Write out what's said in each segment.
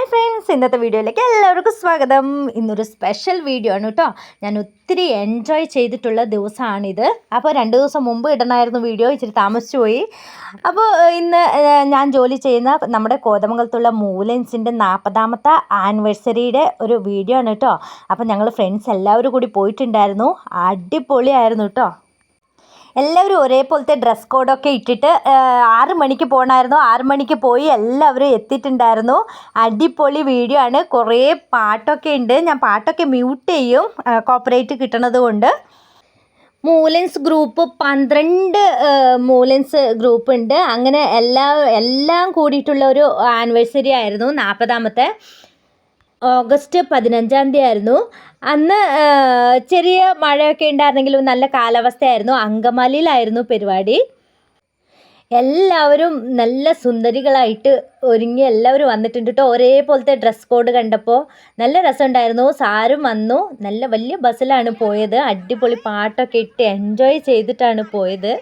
Hi friends ഇന്നത്തെ വീഡിയോയിലേക്ക് എല്ലാവർക്കും സ്വാഗതം. ഇന്നൊരു സ്പെഷ്യൽ വീഡിയോ ആണ് കേട്ടോ ഞാൻ ഒത്തിരി എൻജോയ് ചെയ്തിട്ടുള്ള ദിവസമാണിത് അപ്പോൾ രണ്ട് ദിവസം മുമ്പ് ഇടണമായിരുന്നു വീഡിയോ ഇച്ചിരി താമസിച്ചു പോയി. അപ്പോൾ ഇന്ന് ഞാൻ ജോലി ചെയ്യുന്ന നമ്മുടെ കോതമംഗലത്തുള്ള മൂലൻസിന്റെ നാൽപ്പതാമത്തെ ആനിവേഴ്സറിയുടെ ഒരു വീഡിയോ ആണ് കേട്ടോ അപ്പോൾ ഞങ്ങൾ ഫ്രണ്ട്സ് എല്ലാവരും കൂടി പോയിട്ടുണ്ടായിരുന്നു. അടിപൊളിയായിരുന്നു കേട്ടോ എല്ലാവരും ഒരേപോലത്തെ ഡ്രസ് കോഡൊക്കെ ഇട്ടിട്ട് ആറ് മണിക്ക് പോകണമായിരുന്നു ആറ് മണിക്ക് പോയി എല്ലാവരും എത്തിയിട്ടുണ്ടായിരുന്നു. അടിപൊളി വീഡിയോ ആണ്. കുറേ പാട്ടൊക്കെ ഉണ്ട്. ഞാൻ പാട്ടൊക്കെ മ്യൂട്ട് ചെയ്യും കോപ്പറേറ്റ് കിട്ടണത് കൊണ്ട്. മൂലൻസ് ഗ്രൂപ്പ് പന്ത്രണ്ട് മൂലൻസ് ഗ്രൂപ്പ് ഉണ്ട്. അങ്ങനെ എല്ലാ എല്ലാം കൂടിയിട്ടുള്ള ഒരു ആനിവേഴ്സറി ആയിരുന്നു നാൽപ്പതാമത്തെ ഓഗസ്റ്റ് പതിനഞ്ചാം തീയതി ആയിരുന്നു അന്ന് ചെറിയ മഴയൊക്കെ ഉണ്ടായിരുന്നെങ്കിലും നല്ല കാലാവസ്ഥയായിരുന്നു. അങ്കമാലിയിലായിരുന്നു പരിപാടി. എല്ലാവരും നല്ല സുന്ദരികളായിട്ട് ഒരുങ്ങി എല്ലാവരും വന്നിട്ടുണ്ട് കേട്ടോ ഒരേപോലത്തെ ഡ്രസ് കോഡ് കണ്ടപ്പോൾ നല്ല രസമുണ്ടായിരുന്നു. സാരും വന്നു. നല്ല വലിയ ബസ്സിലാണ് പോയത്. അടിപൊളി പാട്ടൊക്കെ ഇട്ട് എൻജോയ് ചെയ്തിട്ടാണ് പോയത്.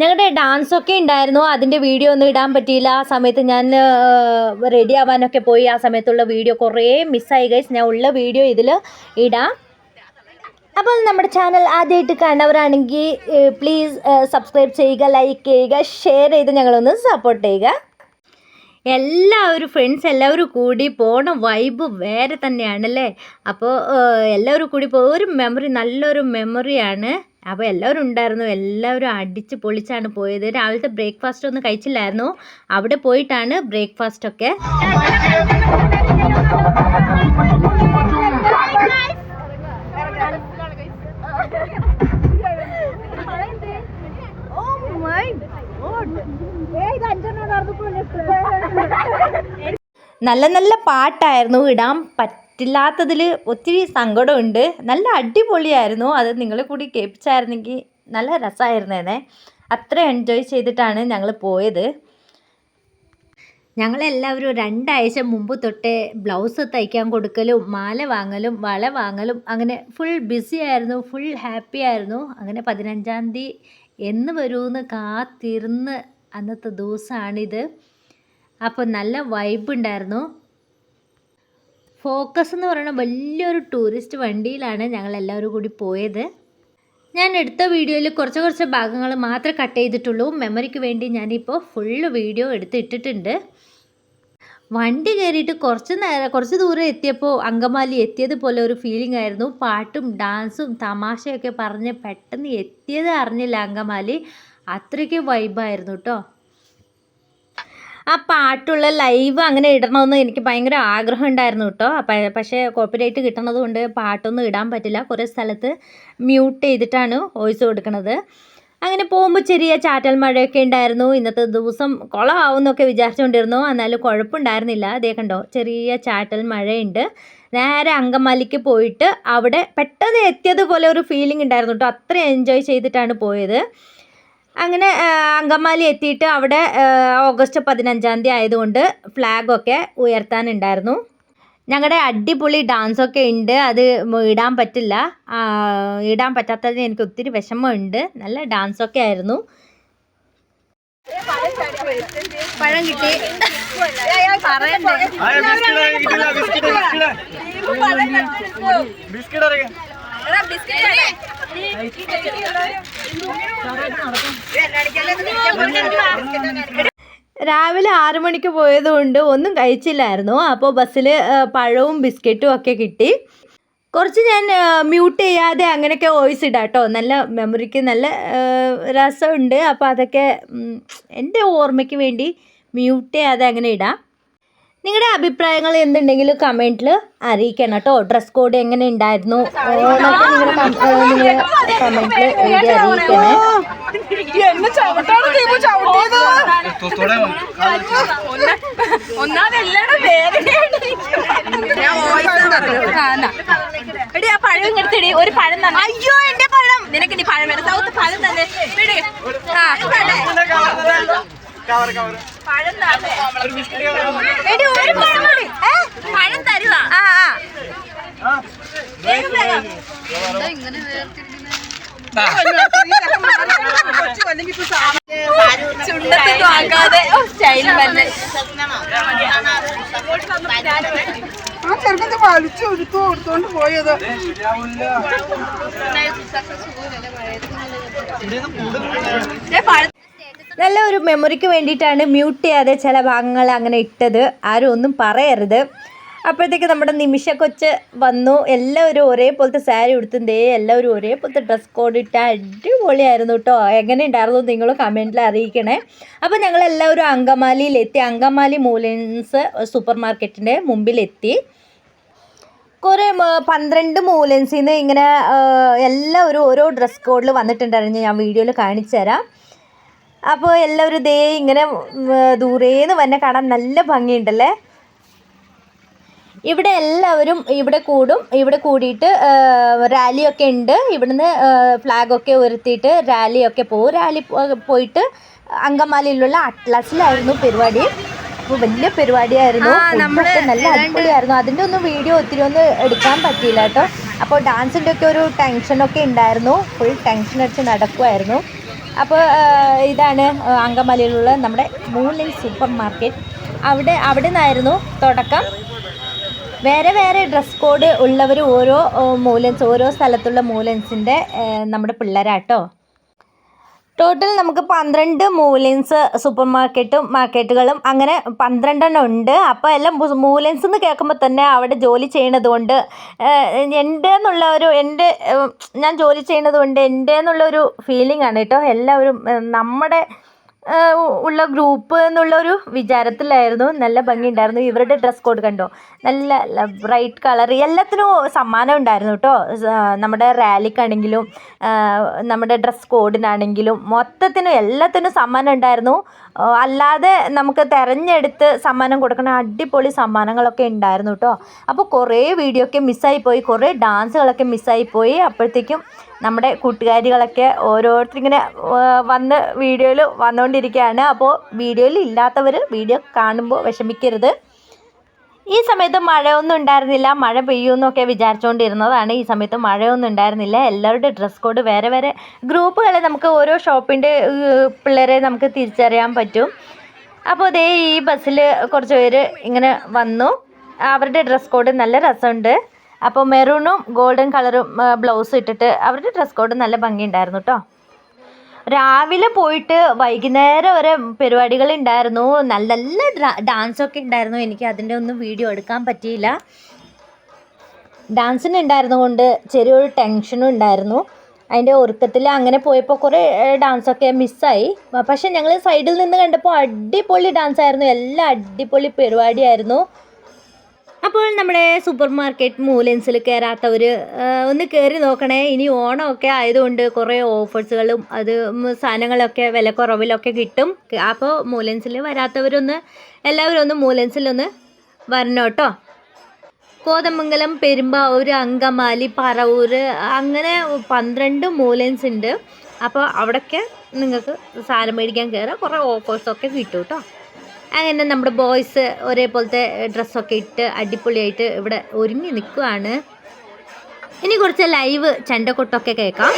ഞങ്ങളുടെ ഡാൻസ് ഒക്കെ ഉണ്ടായിരുന്നു. അതിന്റെ വീഡിയോ ഒന്നും ഇടാൻ പറ്റിയില്ല. ആ സമയത്ത് ഞാൻ റെഡി ആവാനൊക്കെ പോയി. ആ സമയത്തുള്ള വീഡിയോ കുറേ മിസ്സായി ഗൈസ് ഞാൻ ഉള്ള വീഡിയോ ഇതിൽ ഇടാം. അപ്പോൾ നമ്മുടെ ചാനൽ ആദ്യമായിട്ട് കണ്ടവരാണെങ്കിൽ പ്ലീസ് സബ്സ്ക്രൈബ് ചെയ്യുക ലൈക്ക് ചെയ്യുക ഷെയർ ചെയ്ത് ഞങ്ങളൊന്ന് സപ്പോർട്ട് ചെയ്യുക. എല്ലാവരും ഫ്രണ്ട്സ് എല്ലാവരും കൂടി പോണ വൈബ് വേറെ തന്നെയാണല്ലേ? അപ്പോൾ എല്ലാവരും കൂടി പോ ഒരു മെമ്മറി നല്ലൊരു മെമ്മറിയാണ് അപ്പോൾ എല്ലാവരും ഉണ്ടായിരുന്നു. എല്ലാവരും അടിച്ച് പൊളിച്ചാണ് പോയത്. രാവിലത്തെ ബ്രേക്ക്ഫാസ്റ്റ് ഒന്നും കഴിച്ചില്ലായിരുന്നു. അവിടെ പോയിട്ടാണ് ബ്രേക്ക്ഫാസ്റ്റ് ഒക്കെ നല്ല നല്ല പാട്ടായിരുന്നു. ഇടാൻ പറ്റില്ലാത്തതിൽ ഒത്തിരി സങ്കടമുണ്ട്. നല്ല അടിപൊളിയായിരുന്നു. അത് നിങ്ങൾ കൂടി കേൾപ്പിച്ചായിരുന്നെങ്കിൽ നല്ല രസമായിരുന്നേനെ അത്ര എൻജോയ് ചെയ്തിട്ടാണ് ഞങ്ങൾ പോയത്. ഞങ്ങളെല്ലാവരും രണ്ടാഴ്ച മുമ്പ് തൊട്ടേ ബ്ലൗസ് തയ്ക്കാൻ കൊടുക്കലും മാല വാങ്ങലും വള വാങ്ങലും അങ്ങനെ ഫുൾ ബിസി ആയിരുന്നു ഫുൾ ഹാപ്പി ആയിരുന്നു. അങ്ങനെ പതിനഞ്ചാം തീയതി എന്ന് വരുമെന്ന് കാത്തിരുന്ന് അന്നത്തെ ദിവസമാണിത് അപ്പോൾ നല്ല വൈബ് ഉണ്ടായിരുന്നു. ഫോക്കസ് എന്ന് പറയുന്ന വലിയൊരു ടൂറിസ്റ്റ് വണ്ടിയിലാണ് ഞങ്ങൾ എല്ലാവരും കൂടി പോയത്. ഞാൻ എടുത്ത വീഡിയോയിൽ കുറച്ച് കുറച്ച് ഭാഗങ്ങൾ മാത്രമേ കട്ട് ചെയ്തിട്ടുള്ളൂ. മെമ്മറിക്ക് വേണ്ടി ഞാനിപ്പോൾ ഫുള്ള് വീഡിയോ എടുത്തിട്ടിട്ടുണ്ട് വണ്ടി കയറിയിട്ട് കുറച്ച് നേരം കുറച്ച് ദൂരം എത്തിയപ്പോൾ അങ്കമാലി എത്തിയതുപോലെ ഒരു ഫീലിംഗ് ആയിരുന്നു. പാട്ടും ഡാൻസും തമാശയൊക്കെ പറഞ്ഞ് പെട്ടെന്ന് എത്തിയത് അറിഞ്ഞില്ല അങ്കമാലി. അത്രയ്ക്ക് വൈബായിരുന്നു കേട്ടോ ആ പാട്ടുള്ള ലൈവ് അങ്ങനെ ഇടണമെന്ന് എനിക്ക് ഭയങ്കര ആഗ്രഹം ഉണ്ടായിരുന്നു കേട്ടോ. പക്ഷേ കോപ്പിറൈറ്റ് കിട്ടണത് കൊണ്ട് പാട്ടൊന്നും ഇടാൻ പറ്റില്ല. കുറേ സ്ഥലത്ത് മ്യൂട്ട് ചെയ്തിട്ടാണ് വോയിസ് കൊടുക്കുന്നത് അങ്ങനെ പോകുമ്പോൾ ചെറിയ ചാറ്റൽ മഴയൊക്കെ ഉണ്ടായിരുന്നു. ഇന്നത്തെ ദിവസം കുളമാവുമെന്നൊക്കെ വിചാരിച്ചുകൊണ്ടിരുന്നു എന്നാലും കുഴപ്പമുണ്ടായിരുന്നില്ല. അതേ കണ്ടോ ചെറിയ ചാറ്റൽ മഴയുണ്ട്. നേരെ അങ്കമാലിക്ക് പോയിട്ട് അവിടെ പെട്ടെന്ന് എത്തിയതുപോലെ ഒരു ഫീലിംഗ് ഉണ്ടായിരുന്നു കേട്ടോ. അത്ര എൻജോയ് ചെയ്തിട്ടാണ് പോയത്. അങ്ങനെ അങ്കമാലി എത്തിയിട്ട് അവിടെ ഓഗസ്റ്റ് പതിനഞ്ചാം തീയതി ആയതുകൊണ്ട് ഫ്ലാഗൊക്കെ ഉയർത്താനുണ്ടായിരുന്നു. ഞങ്ങളുടെ അടിപൊളി ഡാൻസൊക്കെ ഉണ്ട് അത് ഇടാൻ പറ്റില്ല. ഇടാൻ പറ്റാത്തതിന് എനിക്ക് ഒത്തിരി വിഷമമുണ്ട്. നല്ല ഡാൻസൊക്കെ ആയിരുന്നു. പഴം കിട്ടി. പറയണ്ടേ രാവിലെ ആറു മണിക്ക് പോയതുകൊണ്ട് ഒന്നും കഴിച്ചില്ലായിരുന്നു. അപ്പോൾ ബസ്സിൽ പഴവും ബിസ്ക്കറ്റും ഒക്കെ കിട്ടി. കുറച്ച് ഞാൻ മ്യൂട്ട് ചെയ്യാതെ അങ്ങനെയൊക്കെ വോയിസ് ഇടാം കേട്ടോ നല്ല മെമ്മറിക്ക് നല്ല രസമുണ്ട്. അപ്പോൾ അതൊക്കെ എന്റെ ഓർമ്മയ്ക്ക് വേണ്ടി മ്യൂട്ട് ചെയ്യാതെ അങ്ങനെ ഇടാം. നിങ്ങളുടെ അഭിപ്രായങ്ങൾ എന്തുണ്ടെങ്കിലും കമന്റിൽ അറിയിക്കണം കേട്ടോ. ഡ്രസ് കോഡ് എങ്ങനെ ഉണ്ടായിരുന്നു? കമന്റിൽ എഴുതി അറിയിക്കണേ. ഒരു പഴം തന്നെ. അയ്യോ എന്റെ പഴം. നിനക്ക് നീ പഴം വേണം സൗത്ത് പഴം തന്നെ. ആ, പഴം തന്നെ. എടി ഒരു പഴം. പഴം തരുവാ. ആ ആ. സ്റ്റൈൽ തന്നെ. ആ ചെറുക്കത്തെ വലിച്ചു എടുത്തു കൊടുത്തോണ്ട് പോയത്. പഴ പഴം നല്ല ഒരു മെമ്മറിക്ക് വേണ്ടിയിട്ടാണ് മ്യൂട്ട് ചെയ്യാതെ ചില ഭാഗങ്ങൾ അങ്ങനെ ഇട്ടത്. ആരും ഒന്നും പറയരുത്. അപ്പോഴത്തേക്ക് നമ്മുടെ നിമിഷ കൊച്ച് വന്നു. എല്ലാവരും ഒരേപോലത്തെ സാരി ഉടുത്തും ദേ എല്ലാവരും ഒരേപോലത്തെ ഡ്രസ് കോഡ് ഇട്ട് അടിപൊളിയായിരുന്നു കേട്ടോ എങ്ങനെ ഉണ്ടായിരുന്നു നിങ്ങൾ കമന്റിൽ അറിയിക്കണേ. അപ്പോൾ ഞങ്ങൾ എല്ലാവരും അങ്കമാലിയിലെത്തി. അങ്കമാലി മൂലൻസ് സൂപ്പർ മാർക്കറ്റിന്റെ മുമ്പിലെത്തി. കുറേ പന്ത്രണ്ട് മൂലൻസിൽ നിന്ന് ഇങ്ങനെ എല്ലാവരും ഓരോ ഡ്രസ് കോഡിൽ വന്നിട്ടുണ്ടായിരുന്നു. ഞാൻ വീഡിയോയിൽ കാണിച്ചു തരാം അപ്പോൾ എല്ലാവരും ദേ ഇങ്ങനെ ദൂരേന്ന് വന്നെ കാണാൻ നല്ല ഭംഗിയുണ്ടല്ലേ? ഇവിടെ എല്ലാവരും ഇവിടെ കൂടും. ഇവിടെ കൂടിയിട്ട് റാലിയൊക്കെ ഉണ്ട്. ഇവിടുന്ന് ഫ്ലാഗൊക്കെ ഉയർത്തിയിട്ട് റാലിയൊക്കെ പോകും റാലി പോയിട്ട് അങ്കമാലിയിലുള്ള അട്ലസിലായിരുന്നു പരിപാടി. അപ്പോൾ വലിയ പരിപാടിയായിരുന്നു. നല്ല അടിപൊളിയായിരുന്നു. അതിന്റെ ഒന്നും വീഡിയോ ഒത്തിരി ഒന്നും എടുക്കാൻ പറ്റിയില്ല കേട്ടോ. അപ്പോൾ ഡാൻസിന്റെ ഒക്കെ ഒരു ടെൻഷനൊക്കെ ഉണ്ടായിരുന്നു. ഫുൾ ടെൻഷൻ അടിച്ച് നടക്കുമായിരുന്നു അപ്പോൾ ഇതാണ് അങ്കമാലിയിലുള്ള നമ്മുടെ മൂലിൻ സൂപ്പർ മാർക്കറ്റ്. അവിടെ അവിടെ നിന്നായിരുന്നു തുടക്കം. വേറെ വേറെ ഡ്രസ് കോഡ് ഉള്ളവർ ഓരോ മൂലൻസ് ഓരോ സ്ഥലത്തുള്ള മൂലൻസിന്റെ നമ്മുടെ പിള്ളേരാട്ടോ. ടോട്ടൽ നമുക്ക് പന്ത്രണ്ട് മൂലൻസ് സൂപ്പർ മാർക്കറ്റും മാർക്കറ്റുകളും അങ്ങനെ പന്ത്രണ്ടെണ്ണം ഉണ്ട്. അപ്പോൾ എല്ലാം മൂലൻസ് എന്ന് കേൾക്കുമ്പോൾ തന്നെ അവിടെ ജോലി ചെയ്യണത് കൊണ്ട് എന്റെ എന്നുള്ള ഒരു എന്റെ ഞാൻ ജോലി ചെയ്യണത് കൊണ്ട് എന്റെ എന്നുള്ള ഒരു ഫീലിംഗ് ആണ് കേട്ടോ. എല്ലാവരും നമ്മുടെ ഉള്ള ഗ്രൂപ്പ് എന്നുള്ള ഒരു വിചാരത്തിലായിരുന്നു. നല്ല ഭംഗിയുണ്ടായിരുന്നു. ഇവരുടെ ഡ്രസ് കോഡ് കണ്ടോ? നല്ല ബ്രൈറ്റ് കളർ എല്ലാത്തിനും സമ്മാനം ഉണ്ടായിരുന്നു കേട്ടോ. നമ്മുടെ റാലിക്കാണെങ്കിലും നമ്മുടെ ഡ്രസ് കോഡിനാണെങ്കിലും മൊത്തത്തിനും എല്ലാത്തിനും സമ്മാനം ഉണ്ടായിരുന്നു. അല്ലാതെ നമുക്ക് തിരഞ്ഞെടുത്ത് സമ്മാനം കൊടുക്കണ അടിപൊളി സമ്മാനങ്ങളൊക്കെ ഉണ്ടായിരുന്നു കേട്ടോ. അപ്പോൾ കുറേ വീഡിയോ ഒക്കെ മിസ്സായി പോയി. കുറേ ഡാൻസുകളൊക്കെ മിസ്സായി പോയി. അപ്പോഴത്തേക്കും നമ്മുടെ കൂട്ടുകാരികളൊക്കെ ഓരോരുത്തരിങ്ങനെ വന്ന് വീഡിയോയിൽ വന്നുകൊണ്ടിരിക്കുകയാണ് അപ്പോൾ വീഡിയോയിൽ ഇല്ലാത്തവർ വീഡിയോ കാണുമ്പോൾ വിഷമിക്കരുത്. ഈ സമയത്ത് മഴയൊന്നും ഉണ്ടായിരുന്നില്ല. മഴ പെയ്യുമെന്നൊക്കെ വിചാരിച്ചുകൊണ്ടിരുന്നതാണ് ഈ സമയത്ത് മഴയൊന്നും ഉണ്ടായിരുന്നില്ല. എല്ലാവരുടെ ഡ്രസ് കോഡ് വേറെ വേറെ ഗ്രൂപ്പുകളെ നമുക്ക് ഓരോ ഷോപ്പിന്റെ പിള്ളേരെ നമുക്ക് തിരിച്ചറിയാൻ പറ്റും. അപ്പോൾ ദേ ഈ ബസ്സിൽ കുറച്ച് പേര് ഇങ്ങനെ വന്നു. അവരുടെ ഡ്രസ് കോഡ് നല്ല രസമുണ്ട്. അപ്പോൾ മെറൂണും ഗോൾഡൻ കളറും ബ്ലൗസ് ഇട്ടിട്ട് അവരുടെ ഡ്രസ് കോഡ് നല്ല ഭംഗിയുണ്ടായിരുന്നു കേട്ടോ രാവിലെ പോയിട്ട് വൈകുന്നേരം വരെ പരിപാടികൾ ഉണ്ടായിരുന്നു നല്ല നല്ല ഡാൻസൊക്കെ ഉണ്ടായിരുന്നു. എനിക്ക് അതിന്റെ ഒന്നും വീഡിയോ എടുക്കാൻ പറ്റിയില്ല. ഡാൻസിന് ഉണ്ടായിരുന്നുകൊണ്ട് ചെറിയൊരു ടെൻഷനും ഉണ്ടായിരുന്നു. അതിന്റെ ഒരുക്കത്തിൽ അങ്ങനെ പോയപ്പോൾ കുറേ ഡാൻസൊക്കെ മിസ്സായി പക്ഷേ ഞങ്ങൾ സൈഡിൽ നിന്ന് കണ്ടപ്പോൾ അടിപൊളി ഡാൻസ് ആയിരുന്നു. എല്ലാം അടിപൊളി പരിപാടിയായിരുന്നു. അപ്പോൾ നമ്മുടെ സൂപ്പർ മാർക്കറ്റ് മൂലൻസിൽ കയറാത്തവർ ഒന്ന് കയറി നോക്കണേ. ഇനി ഓണമൊക്കെ ആയതുകൊണ്ട് കുറേ ഓഫേഴ്സുകളും അത് സാധനങ്ങളൊക്കെ വില കുറവിലൊക്കെ കിട്ടും. അപ്പോൾ മൂലൻസിൽ വരാത്തവരൊന്ന് എല്ലാവരും ഒന്ന് മൂലൻസിലൊന്ന് വരണം കേട്ടോ. കോതമംഗലം പെരുമ്പാവൂർ അങ്കമാലി പറവൂർ അങ്ങനെ പന്ത്രണ്ട് മൂലൻസ് ഉണ്ട്. അപ്പോൾ അവിടെയൊക്കെ നിങ്ങൾക്ക് സാധനം മേടിക്കാൻ കയറാം കുറേ ഓഫേഴ്സൊക്കെ കിട്ടും കേട്ടോ. അങ്ങനെ നമ്മുടെ ബോയ്സ് ഒരേപോലത്തെ ഡ്രസ്സൊക്കെ ഇട്ട് അടിപൊളിയായിട്ട് ഇവിടെ ഒരുങ്ങി നിൽക്കുവാണ്. ഇനി കുറച്ച് ലൈവ് ചെണ്ടക്കൊട്ടൊക്കെ കേൾക്കാം.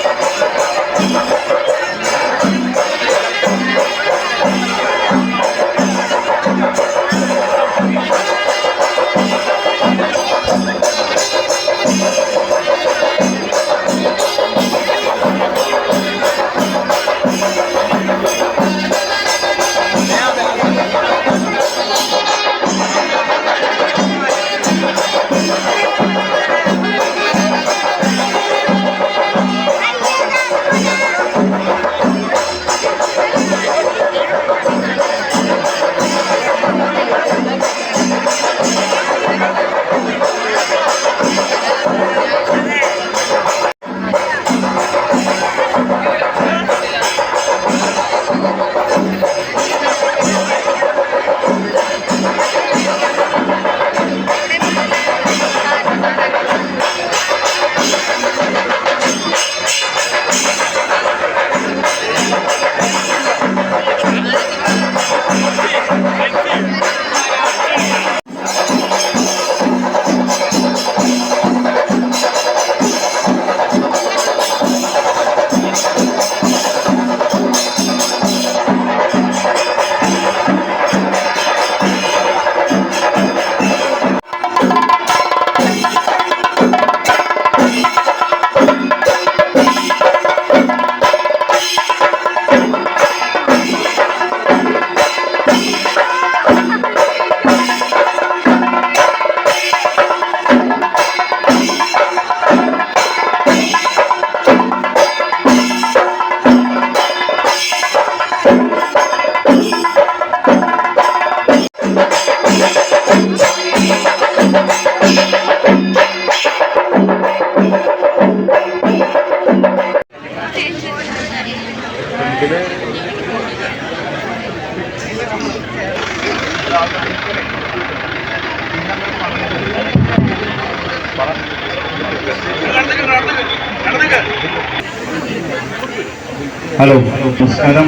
ഹലോ നമസ്കാരം.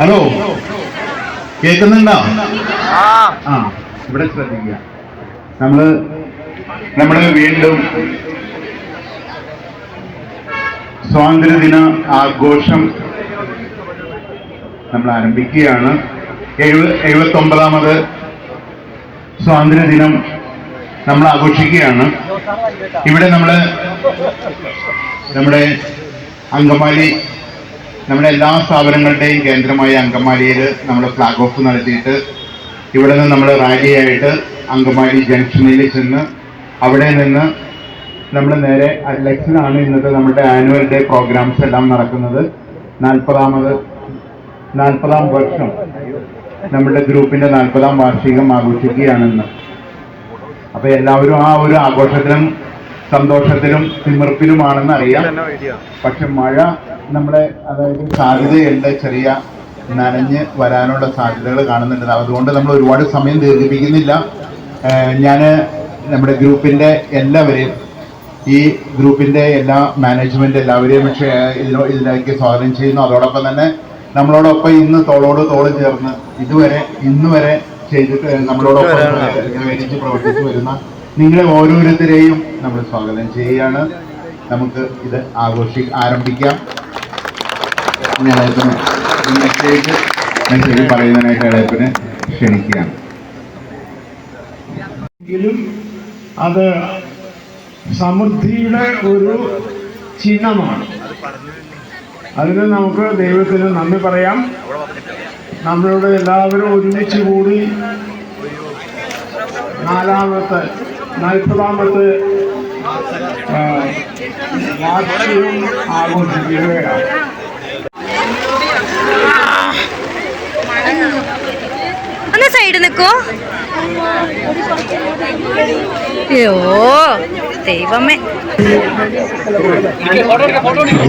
ഹലോ കേൾക്കുന്നുണ്ടോ? ആ. ഇവിടെ ശ്രദ്ധിക്കുക. നമ്മൾ നമ്മൾ വീണ്ടും സ്വാതന്ത്ര്യദിന ആഘോഷം നമ്മൾ ആരംഭിക്കുകയാണ്. എഴുപ എഴുപത്തി ഒമ്പതാമത് സ്വാതന്ത്ര്യദിനം നമ്മൾ ആഘോഷിക്കുകയാണ്. ഇവിടെ നമ്മൾ നമ്മുടെ അങ്കമാലി നമ്മുടെ എല്ലാ സ്ഥാപനങ്ങളുടെയും കേന്ദ്രമായ അങ്കമാലിയിൽ നമ്മൾ ഫ്ലാഗ് ഓഫ് നടത്തിയിട്ട് ഇവിടെ നിന്ന് നമ്മൾ റാലിയായിട്ട് അങ്കമാലി ജംഗ്ഷനിൽ ചെന്ന് അവിടെ നിന്ന് നമ്മൾ നേരെ അലക്സിലാണ് ഇന്നത്തെ നമ്മുടെ ആനുവൽ ഡേ പ്രോഗ്രാംസ് എല്ലാം നടക്കുന്നത്. നാൽപ്പതാമത് നാൽപ്പതാം വർഷം നമ്മുടെ ഗ്രൂപ്പിന്റെ നാൽപ്പതാം വാർഷികം ആഘോഷിക്കുകയാണെന്ന്. അപ്പോൾ എല്ലാവരും ആ ഒരു ആഘോഷത്തിലും സന്തോഷത്തിലും തിമിർപ്പിലുമാണെന്ന് അറിയാം പക്ഷെ മഴ നമ്മുടെ അതായത് സാധ്യതയുണ്ട് ചെറിയ നനഞ്ഞ് വരാനുള്ള സാധ്യതകൾ കാണുന്നുണ്ട് അതുകൊണ്ട് നമ്മൾ ഒരുപാട് സമയം ദീർഘിപ്പിക്കുന്നില്ല ഞാൻ നമ്മുടെ ഗ്രൂപ്പിന്റെ എല്ലാവരെയും ഈ ഗ്രൂപ്പിന്റെ എല്ലാ മാനേജ്മെന്റ് എല്ലാവരെയും പക്ഷേ ഇതിനോ ഇതിലേക്ക് സ്വാഗതം ചെയ്യുന്നു അതോടൊപ്പം തന്നെ നമ്മളോടൊപ്പം ഇന്ന് തോളോട് തോൾ ചേർന്ന് ഇതുവരെ ഇന്ന് വരെ ചെയ്തിട്ട് നമ്മളോടൊപ്പം പ്രവർത്തിച്ചു വരുന്ന നിങ്ങളെ ഓരോരുത്തരെയും നമ്മൾ സ്വാഗതം ചെയ്യുകയാണ്. നമുക്ക് ഇത് ആഘോഷി ആരംഭിക്കാം. ഈ മെസ്സേജ് മെസ്സേജ് പറയുന്നതിനായിട്ട് ഇളയപ്പന് ക്ഷണിക്കുകയാണ്. അത് സമൃദ്ധിയുടെ ഒരു ചിഹ്നമാണ്. അതിന് നമുക്ക് ദൈവത്തിന് നന്ദി പറയാം. നമ്മളുടെ എല്ലാവരും ഒരുമിച്ച് കൂടി നാലാമത്തെ നാൽപ്പതാമത്തെ വാർഷികം ആഘോഷിക്കുകയാണ് ഒന്ന് സൈഡ് നിൽക്കോ അയ്യോ ദൈവമേ.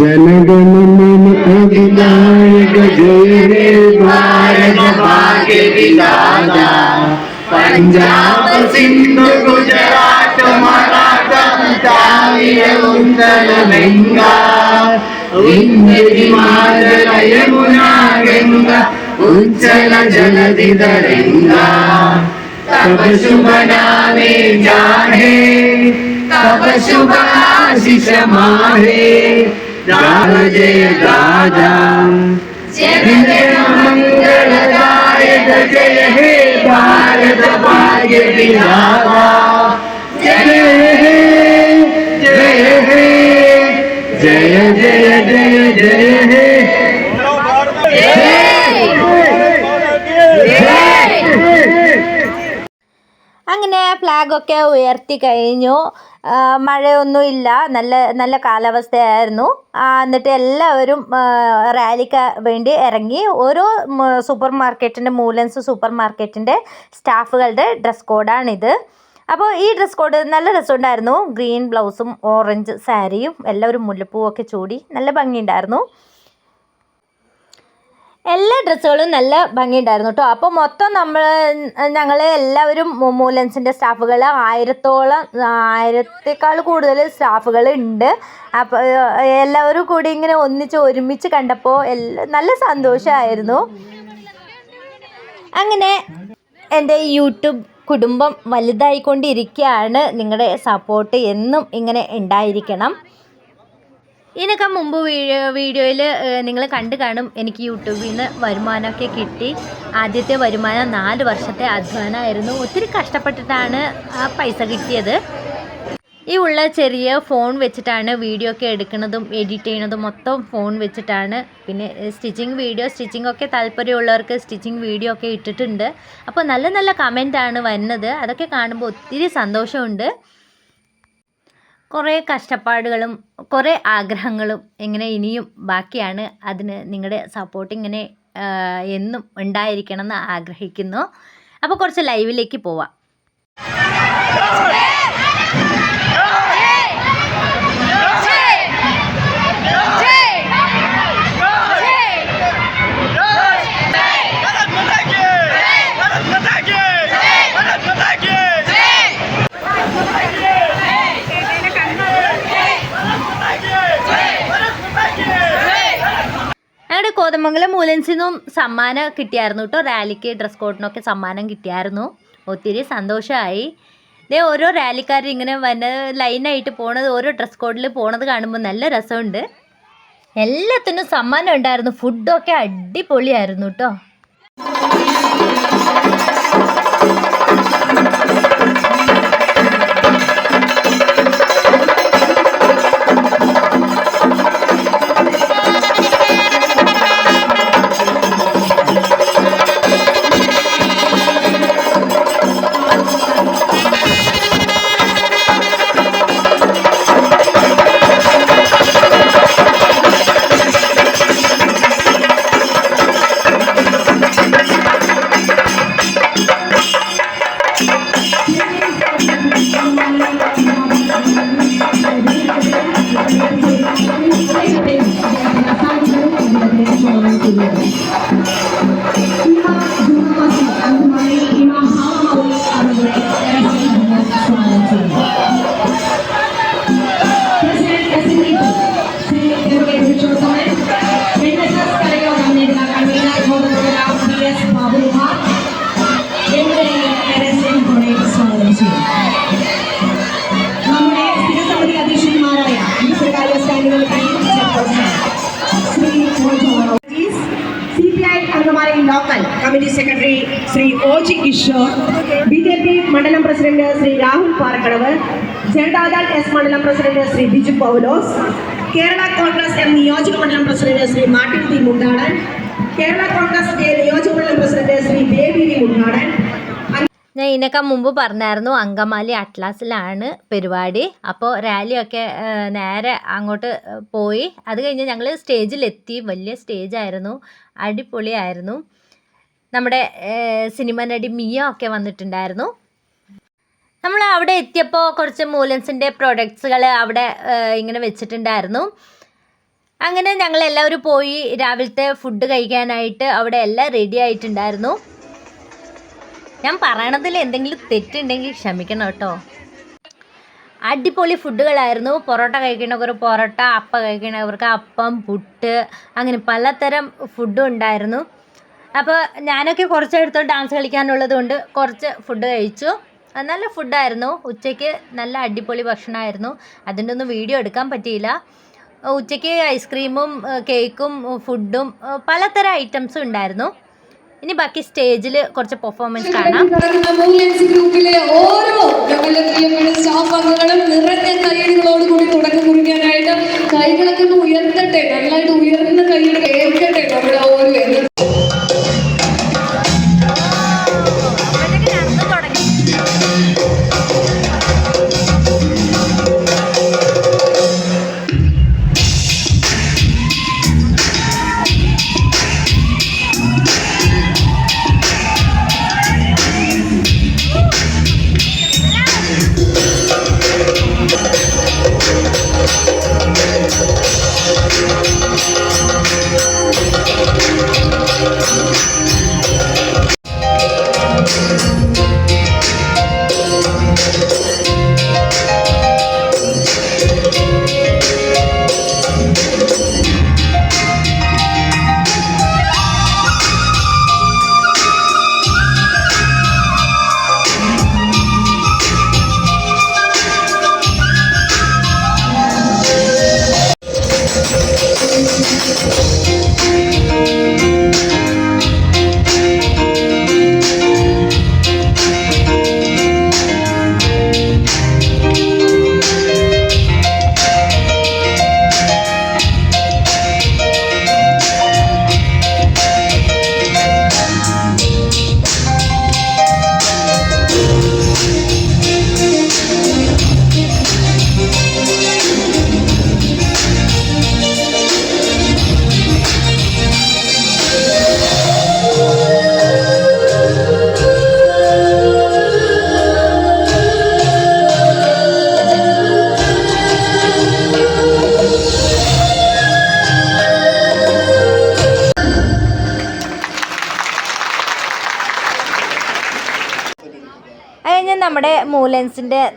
ജനഗണമന അധിനായക ജയ ഭാരത ഭാഗ്യ പഞ്ചാബ് സിന്ധു ഗുജറാത്ത് മറാഠ காத்தம் தாவிய உந்தலமெங்கா விந்திரி மாதலயமுனாகெங்கா உஞ்சல ஜலதிதரெங்கா तपशुभनामे जाहे तपशुभाशिष माहे दान जय दादा जय मंगलदायक जय भारत भाग्य ഫ്ലാഗൊക്കെ ഉയർത്തി കഴിഞ്ഞു. മഴയൊന്നും ഇല്ല. നല്ല നല്ല കാലാവസ്ഥയായിരുന്നു. എന്നിട്ട് എല്ലാവരും റാലിക്ക് വേണ്ടി ഇറങ്ങി. ഓരോ സൂപ്പർ മാർക്കറ്റിന്റെ മൂലൻസ് സൂപ്പർ മാർക്കറ്റിന്റെ സ്റ്റാഫുകളുടെ ഡ്രസ് കോഡാണിത്. അപ്പോൾ ഈ ഡ്രസ് കോഡ് നല്ല രസമുണ്ടായിരുന്നു. ഗ്രീൻ ബ്ലൗസും ഓറഞ്ച് സാരിയും എല്ലാവരും മുല്ലപ്പൂവൊക്കെ ചൂടി നല്ല ഭംഗിയുണ്ടായിരുന്നു. എല്ലാ ഡ്രസ്സുകളും നല്ല ഭംഗിയുണ്ടായിരുന്നു കേട്ടോ അപ്പോൾ മൊത്തം നമ്മൾ ഞങ്ങൾ എല്ലാവരും മൂലൻസിന്റെ സ്റ്റാഫുകൾ ആയിരത്തോളം ആയിരത്തേക്കാൾ കൂടുതൽ സ്റ്റാഫുകൾ ഉണ്ട്. അപ്പോൾ എല്ലാവരും കൂടി ഇങ്ങനെ ഒന്നിച്ച് ഒരുമിച്ച് കണ്ടപ്പോൾ നല്ല സന്തോഷമായിരുന്നു അങ്ങനെ എന്റെ യൂട്യൂബ് കുടുംബം വലുതായിക്കൊണ്ടിരിക്കുകയാണ് നിങ്ങളുടെ സപ്പോർട്ട് എന്നും ഇങ്ങനെ ഉണ്ടായിരിക്കണം. ഇതിനൊക്കെ മുമ്പ് വീഡിയോ വീഡിയോയിൽ നിങ്ങൾ കണ്ടു കാണും എനിക്ക് യൂട്യൂബിൽ നിന്ന് വരുമാനമൊക്കെ കിട്ടി. ആദ്യത്തെ വരുമാനം നാല് വർഷത്തെ അധ്വാനമായിരുന്നു. ഒത്തിരി കഷ്ടപ്പെട്ടിട്ടാണ് ആ പൈസ കിട്ടിയത്. ഈ ഉള്ള ചെറിയ ഫോൺ വെച്ചിട്ടാണ് വീഡിയോ ഒക്കെ എടുക്കുന്നതും എഡിറ്റ് ചെയ്യുന്നതും മൊത്തം ഫോൺ വെച്ചിട്ടാണ്. പിന്നെ സ്റ്റിച്ചിങ് വീഡിയോ സ്റ്റിച്ചിങ് ഒക്കെ താല്പര്യമുള്ളവർക്ക് സ്റ്റിച്ചിങ് വീഡിയോ ഒക്കെ ഇട്ടിട്ടുണ്ട്. അപ്പോൾ നല്ല നല്ല കമന്റാണ് വരുന്നത്. അതൊക്കെ കാണുമ്പോൾ ഒത്തിരി സന്തോഷമുണ്ട്. കുറേ കഷ്ടപ്പാടുകളും കുറേ ആഗ്രഹങ്ങളും ഇങ്ങനെ ഇനിയും ബാക്കിയാണ്. അതിന് നിങ്ങളുടെ സപ്പോർട്ട് ഇങ്ങനെ എന്നും ഉണ്ടായിരിക്കണം എന്ന് ആഗ്രഹിക്കുന്നു. അപ്പോൾ കുറച്ച് ലൈവിലേക്ക് പോവാം. ഞങ്ങളുടെ മൂലൻസിൽ നിന്നും സമ്മാനം കിട്ടിയായിരുന്നു കേട്ടോ. റാലിക്ക് ഡ്രസ് കോഡിനൊക്കെ സമ്മാനം കിട്ടിയായിരുന്നു. ഒത്തിരി സന്തോഷമായി ഇതേ ഓരോ റാലിക്കാർ ഇങ്ങനെ വന്ന ലൈനായിട്ട് പോണത് ഓരോ ഡ്രസ് കോഡിൽ പോണത് കാണുമ്പോൾ നല്ല രസമുണ്ട്. എല്ലാത്തിനും സമ്മാനം ഉണ്ടായിരുന്നു. ഫുഡൊക്കെ അടിപൊളിയായിരുന്നു കേട്ടോ. Shri O G Kishore B J P മണ്ഡലം പ്രസിഡന്റ് ശ്രീ രാഹുൽ പാറക്കടവ് ജനതാദൾ എസ് മണ്ഡലം പ്രസിഡന്റ് ശ്രീ ബിജു പൗലോസ് കേരള കോൺഗ്രസ് എം നിയോജക മണ്ഡലം പ്രസിഡന്റ് ശ്രീ മാർട്ടിൻ ടി മുണ്ടാടൻ കേരള കോൺഗ്രസ് നിയോജക മണ്ഡലം പ്രസിഡന്റ് ശ്രീ ബേബി വി മുണ്ടാടൻ. ഞാൻ ഇതിനൊക്കെ മുമ്പ് പറഞ്ഞായിരുന്നു അങ്കമാലി അറ്റ്ലാസിലാണ് പരിപാടി. അപ്പോൾ റാലിയൊക്കെ നേരെ അങ്ങോട്ട് പോയി. അത് കഴിഞ്ഞ് ഞങ്ങൾ സ്റ്റേജിലെത്തി. വലിയ സ്റ്റേജായിരുന്നു. അടിപൊളിയായിരുന്നു. നമ്മുടെ സിനിമ നടി മിയ ഒക്കെ വന്നിട്ടുണ്ടായിരുന്നു. നമ്മൾ അവിടെ എത്തിയപ്പോൾ കുറച്ച് മൂലൻസിന്റെ പ്രൊഡക്ട്സുകൾ അവിടെ ഇങ്ങനെ വെച്ചിട്ടുണ്ടായിരുന്നു. അങ്ങനെ ഞങ്ങൾ എല്ലാവരും പോയി രാവിലത്തെ ഫുഡ് കഴിക്കാനായിട്ട് അവിടെ എല്ലാം റെഡി ആയിട്ടുണ്ടായിരുന്നു. ഞാൻ പറയണതിൽ എന്തെങ്കിലും തെറ്റുണ്ടെങ്കിൽ ക്ഷമിക്കണം കേട്ടോ. അടിപൊളി ഫുഡുകളായിരുന്നു. പൊറോട്ട കഴിക്കണവർക്ക് പൊറോട്ട അപ്പം കഴിക്കണവർക്ക് അപ്പം പുട്ട് അങ്ങനെ പലതരം ഫുഡും ഉണ്ടായിരുന്നു. അപ്പോൾ ഞാനൊക്കെ കുറച്ച് എടുത്ത് ഡാൻസ് കളിക്കാനുള്ളത് കൊണ്ട് കുറച്ച് ഫുഡ് കഴിച്ചു. നല്ല ഫുഡായിരുന്നു ഉച്ചയ്ക്ക് നല്ല അടിപൊളി ഭക്ഷണമായിരുന്നു അതിന്റെ ഒന്നും വീഡിയോ എടുക്കാൻ പറ്റിയില്ല. ഉച്ചയ്ക്ക് ഐസ്ക്രീമും കേക്കും ഫുഡും പലതരം ഐറ്റംസും ഉണ്ടായിരുന്നു. ഇനി ബാക്കി സ്റ്റേജിൽ കുറച്ച് പെർഫോമൻസ് കാണാം. ഗ്രൂപ്പിലെ ഓരോ ഞങ്ങളുടെ പ്രിയപ്പെട്ട സ്റ്റാഫ് അംഗങ്ങളും നിറഞ്ഞ കൈകളോട് കൂടി തുടക്കം കുറിക്കാനായിട്ട് കൈകളൊക്കെ ഉയർത്തട്ടെ. നന്നായിട്ട് ഉയർന്ന കൈകൾ കേൾക്കട്ടെ നമ്മുടെ ഓരോ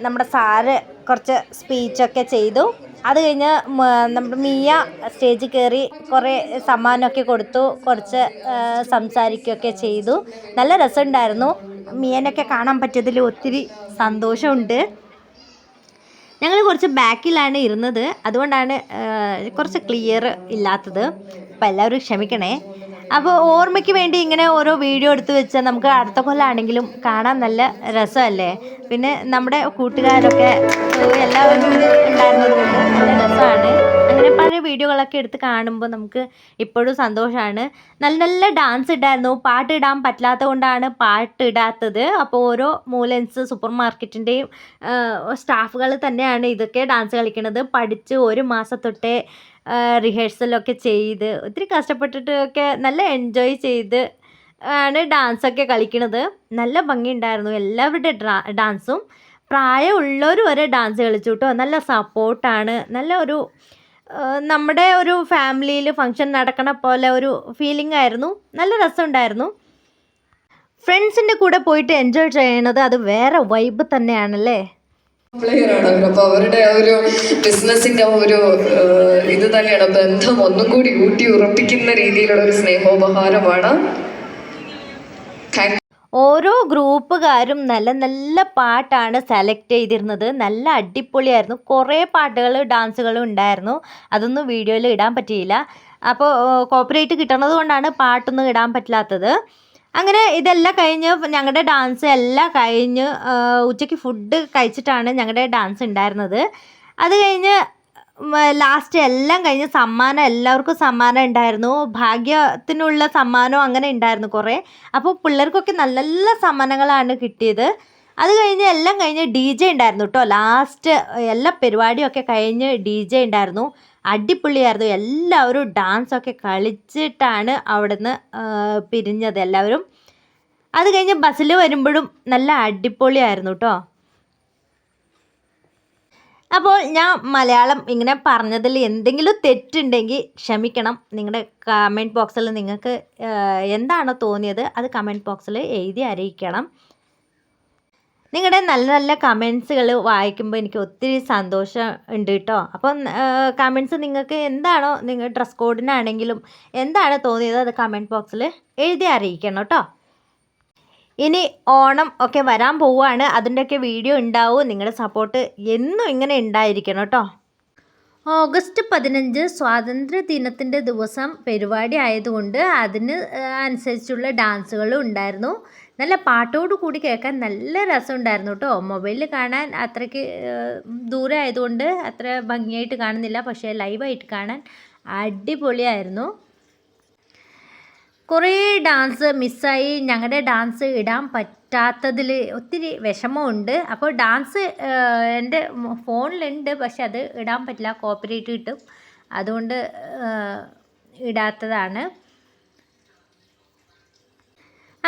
നമ്മുടെ സാറ് കുറച്ച് സ്പീച്ചൊക്കെ ചെയ്തു. അത് കഴിഞ്ഞ് നമ്മുടെ മിയ സ്റ്റേജിൽ കയറി കുറേ സമ്മാനമൊക്കെ കൊടുത്തു. കുറച്ച് സംസാരിക്കുകയൊക്കെ ചെയ്തു. നല്ല രസമുണ്ടായിരുന്നു. മിയനൊക്കെ കാണാൻ പറ്റിയതിൽ ഒത്തിരി സന്തോഷമുണ്ട്. ഞങ്ങൾ കുറച്ച് ബാക്കിലാണ് ഇരുന്നത്. അതുകൊണ്ടാണ് കുറച്ച് ക്ലിയർ ഇല്ലാത്തത്. അപ്പോൾ എല്ലാവരും ക്ഷമിക്കണേ. അപ്പോൾ ഓർമ്മയ്ക്ക് വേണ്ടി ഇങ്ങനെ ഓരോ വീഡിയോ എടുത്ത് വെച്ചാൽ നമുക്ക് അടുത്ത കൊല്ലാണെങ്കിലും കാണാൻ നല്ല രസമല്ലേ? പിന്നെ നമ്മുടെ കൂട്ടുകാരൊക്കെ എല്ലാവരും ഉണ്ടായിരുന്നത് നല്ല രസമാണ്. അങ്ങനെ പഴയ വീഡിയോകളൊക്കെ എടുത്ത് കാണുമ്പോൾ നമുക്ക് ഇപ്പോഴും സന്തോഷമാണ് നല്ല നല്ല ഡാൻസ് ഇടായിരുന്നു. പാട്ട് ഇടാൻ പറ്റാത്ത കൊണ്ടാണ് പാട്ട് ഇടാത്തത്. അപ്പോൾ ഓരോ മൂലൻസ് സൂപ്പർ മാർക്കറ്റിന്റെയും സ്റ്റാഫുകൾ തന്നെയാണ് ഇതൊക്കെ ഡാൻസ് കളിക്കുന്നത്. പഠിച്ച് ഒരു മാസം തൊട്ടേ റിഹേഴ്സലൊക്കെ ചെയ്ത് ഒത്തിരി കഷ്ടപ്പെട്ടിട്ടൊക്കെ നല്ല എൻജോയ് ചെയ്ത് ആണ് ഡാൻസൊക്കെ കളിക്കുന്നത് നല്ല ഭംഗിയുണ്ടായിരുന്നു. എല്ലാവരുടെ ഡാൻസും പ്രായമുള്ളവർ വരെ ഡാൻസ് കളിച്ചു കേട്ടോ നല്ല സപ്പോർട്ടാണ് നല്ല ഒരു നമ്മുടെ ഒരു ഫാമിലിയിൽ ഫങ്ഷൻ നടക്കണ പോലെ ഒരു ഫീലിംഗ് ആയിരുന്നു. നല്ല രസമുണ്ടായിരുന്നു. ഫ്രണ്ട്സിന്റെ കൂടെ പോയിട്ട് എൻജോയ് ചെയ്യണത് അത് വേറെ വൈബ് തന്നെയാണല്ലേ? പ്ലെയർ ആണല്ലോ അപ്പൊ അവരുടെ ആ ഒരു ബിസിനസിന്റെ ആ ഒരു ഇത് തന്നെയാണ്. ബന്ധം ഒന്നും കൂടി ഊട്ടി ഉറപ്പിക്കുന്ന രീതിയിലുള്ള ഒരു സ്നേഹോപഹാരമാണ്. ഓരോ ഗ്രൂപ്പുകാരും നല്ല നല്ല പാട്ടാണ് സെലക്ട് ചെയ്തിരുന്നത്. നല്ല അടിപൊളിയായിരുന്നു. കുറേ പാട്ടുകൾ ഡാൻസുകളും ഉണ്ടായിരുന്നു. അതൊന്നും വീഡിയോയിൽ ഇടാൻ പറ്റിയില്ല. അപ്പോൾ കോപ്പറേറ്റ് കിട്ടണത് കൊണ്ടാണ് പാട്ടൊന്നും ഇടാൻ പറ്റില്ലാത്തത്. അങ്ങനെ ഇതെല്ലാം കഴിഞ്ഞ് ഞങ്ങളുടെ ഡാൻസ് എല്ലാം കഴിഞ്ഞ് ഉച്ചയ്ക്ക് ഫുഡ് കഴിച്ചിട്ടാണ് ഞങ്ങളുടെ ഡാൻസ് ഉണ്ടായിരുന്നത്. അത് കഴിഞ്ഞ് ലാസ്റ്റ് എല്ലാം കഴിഞ്ഞ് സമ്മാനം എല്ലാവർക്കും സമ്മാനം ഉണ്ടായിരുന്നു. ഭാഗ്യത്തിനുള്ള സമ്മാനം അങ്ങനെ ഉണ്ടായിരുന്നു കുറേ. അപ്പോൾ പിള്ളേർക്കൊക്കെ നല്ല നല്ല സമ്മാനങ്ങളാണ് കിട്ടിയത്. അത് കഴിഞ്ഞ് എല്ലാം കഴിഞ്ഞ് ഡി ജെ ഉണ്ടായിരുന്നു കേട്ടോ. ലാസ്റ്റ് എല്ലാ പരിപാടിയൊക്കെ കഴിഞ്ഞ് ഡി ജെ ഉണ്ടായിരുന്നു. അടിപൊളിയായിരുന്നു. എല്ലാവരും ഡാൻസൊക്കെ കളിച്ചിട്ടാണ് അവിടുന്ന് പിരിഞ്ഞത് എല്ലാവരും. അത് കഴിഞ്ഞ് ബസ്സിൽ വരുമ്പോഴും നല്ല അടിപൊളിയായിരുന്നു കേട്ടോ അപ്പോൾ ഞാൻ മലയാളം ഇങ്ങനെ പറഞ്ഞതിൽ എന്തെങ്കിലും തെറ്റുണ്ടെങ്കിൽ ക്ഷമിക്കണം. നിങ്ങളുടെ കമന്റ് ബോക്സിൽ നിങ്ങൾക്ക് എന്താണോ തോന്നിയത് അത് കമന്റ് ബോക്സിൽ എഴുതി അറിയിക്കണം. നിങ്ങളുടെ നല്ല നല്ല കമൻസുകൾ വായിക്കുമ്പോൾ എനിക്ക് ഒത്തിരി സന്തോഷം ഉണ്ട് കേട്ടോ അപ്പം കമൻസ് നിങ്ങൾക്ക് എന്താണോ നിങ്ങൾ ഡ്രസ് കോഡിനാണെങ്കിലും എന്താണ് തോന്നിയത് അത് കമന്റ് ബോക്സിൽ എഴുതി അറിയിക്കണം കേട്ടോ ഇനി ഓണം ഒക്കെ വരാൻ പോവുകയാണ് അതിന്റെയൊക്കെ വീഡിയോ ഉണ്ടാവും. നിങ്ങളുടെ സപ്പോർട്ട് എന്നും ഇങ്ങനെ ഉണ്ടായിരിക്കണം കേട്ടോ ഓഗസ്റ്റ് പതിനഞ്ച് സ്വാതന്ത്ര്യ ദിനത്തിന്റെ ദിവസം പരിപാടി ആയതുകൊണ്ട് അതിന് അനുസരിച്ചുള്ള ഡാൻസുകളും ഉണ്ടായിരുന്നു. നല്ല പാട്ടോട് കൂടി കേൾക്കാൻ നല്ല രസമുണ്ടായിരുന്നു കേട്ടോ. മൊബൈലിൽ കാണാൻ അത്രയ്ക്ക് ദൂരെ ആയതുകൊണ്ട് അത്ര ഭംഗിയായിട്ട് കാണുന്നില്ല. പക്ഷേ ലൈവായിട്ട് കാണാൻ അടിപൊളിയായിരുന്നു. കുറേ ഡാൻസ് മിസ്സായി. ഞങ്ങളുടെ ഡാൻസ് ഇടാൻ പറ്റാത്തതിൽ ഒത്തിരി വിഷമമുണ്ട്. അപ്പോൾ ഡാൻസ് എന്റെ ഫോണിലുണ്ട്. പക്ഷെ അത് ഇടാൻ പറ്റില്ല. കോപ്പറേറ്റ് കിട്ടും. അതുകൊണ്ട് ഇടാത്തതാണ്.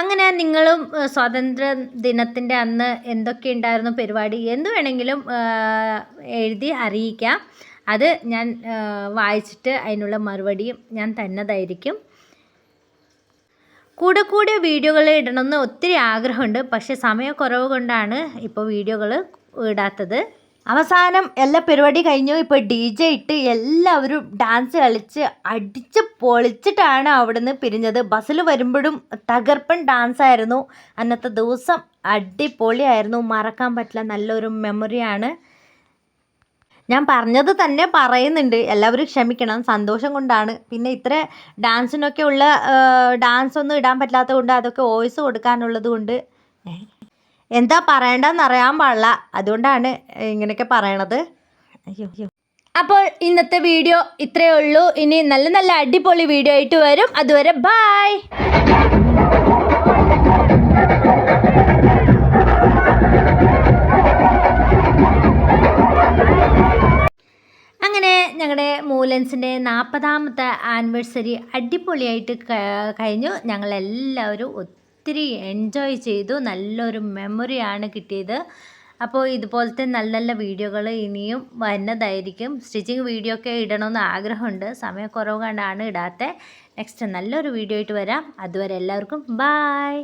അങ്ങനെ നിങ്ങളും സ്വാതന്ത്ര്യ ദിനത്തിന്റെ അന്ന് എന്തൊക്കെ ഉണ്ടായിരുന്നു പരിപാടി എന്ത് വേണമെങ്കിലും എഴുതി അറിയിക്കാം. അത് ഞാൻ വായിച്ചിട്ട് അതിനുള്ള മറുപടിയും ഞാൻ തന്നതായിരിക്കും. കൂടെ കൂടെ വീഡിയോകൾ ഇടണമെന്ന് ഒത്തിരി ആഗ്രഹമുണ്ട്. പക്ഷേ സമയക്കുറവ് കൊണ്ടാണ് ഇപ്പോൾ വീഡിയോകൾ ഇടാത്തത്. അവസാനം എല്ലാ പരിപാടി കഴിഞ്ഞു. ഇപ്പോൾ ഡി ജെ ഇട്ട് എല്ലാവരും ഡാൻസ് കളിച്ച് അടിച്ച് പൊളിച്ചിട്ടാണ് അവിടുന്ന് പിരിഞ്ഞത്. ബസ്സിൽ വരുമ്പോഴും തകർപ്പൻ ഡാൻസ് ആയിരുന്നു. അന്നത്തെ ദിവസം അടിപൊളിയായിരുന്നു. മറക്കാൻ പറ്റില്ല. നല്ലൊരു മെമ്മറിയാണ് ഞാൻ പറഞ്ഞത് തന്നെ പറയുന്നുണ്ട്. എല്ലാവരും ക്ഷമിക്കണം. സന്തോഷം കൊണ്ടാണ്. പിന്നെ ഇത്ര ഡാൻസിനൊക്കെ ഉള്ള ഡാൻസ് ഒന്നും ഇടാൻ പറ്റാത്തത് കൊണ്ട് അതൊക്കെ വോയിസ് കൊടുക്കാനുള്ളത് കൊണ്ട്. എന്താ പറയണ്ടെന്ന് അറിയാൻ പാടില്ല. അതുകൊണ്ടാണ് ഇങ്ങനെയൊക്കെ പറയണത്. അയ്യോ അയ്യോ. അപ്പോൾ ഇന്നത്തെ വീഡിയോ ഇത്രയേ ഉള്ളൂ. ഇനി നല്ല നല്ല അടിപൊളി വീഡിയോ ആയിട്ട് വരും. അതുവരെ ബായ് അങ്ങനെ ഞങ്ങളുടെ മൂലൻസിന്റെ നാൽപ്പതാമത്തെ ആനിവേഴ്സറി അടിപൊളിയായിട്ട് കഴിഞ്ഞു. ഞങ്ങളെല്ലാവരും ഒത്തിരി എൻജോയ് ചെയ്തു. നല്ലൊരു മെമ്മറിയാണ് കിട്ടിയത്. അപ്പോൾ ഇതുപോലത്തെ നല്ല നല്ല വീഡിയോകൾ ഇനിയും വരുന്നതായിരിക്കും. സ്റ്റിച്ചിങ് വീഡിയോ ഒക്കെ ഇടണമെന്ന് ആഗ്രഹമുണ്ട്. സമയക്കുറവ് കൊണ്ടാണ് ഇടാത്തത് നെക്സ്റ്റ് നല്ലൊരു വീഡിയോ ആയിട്ട് വരാം. അതുവരെ എല്ലാവർക്കും ബായ്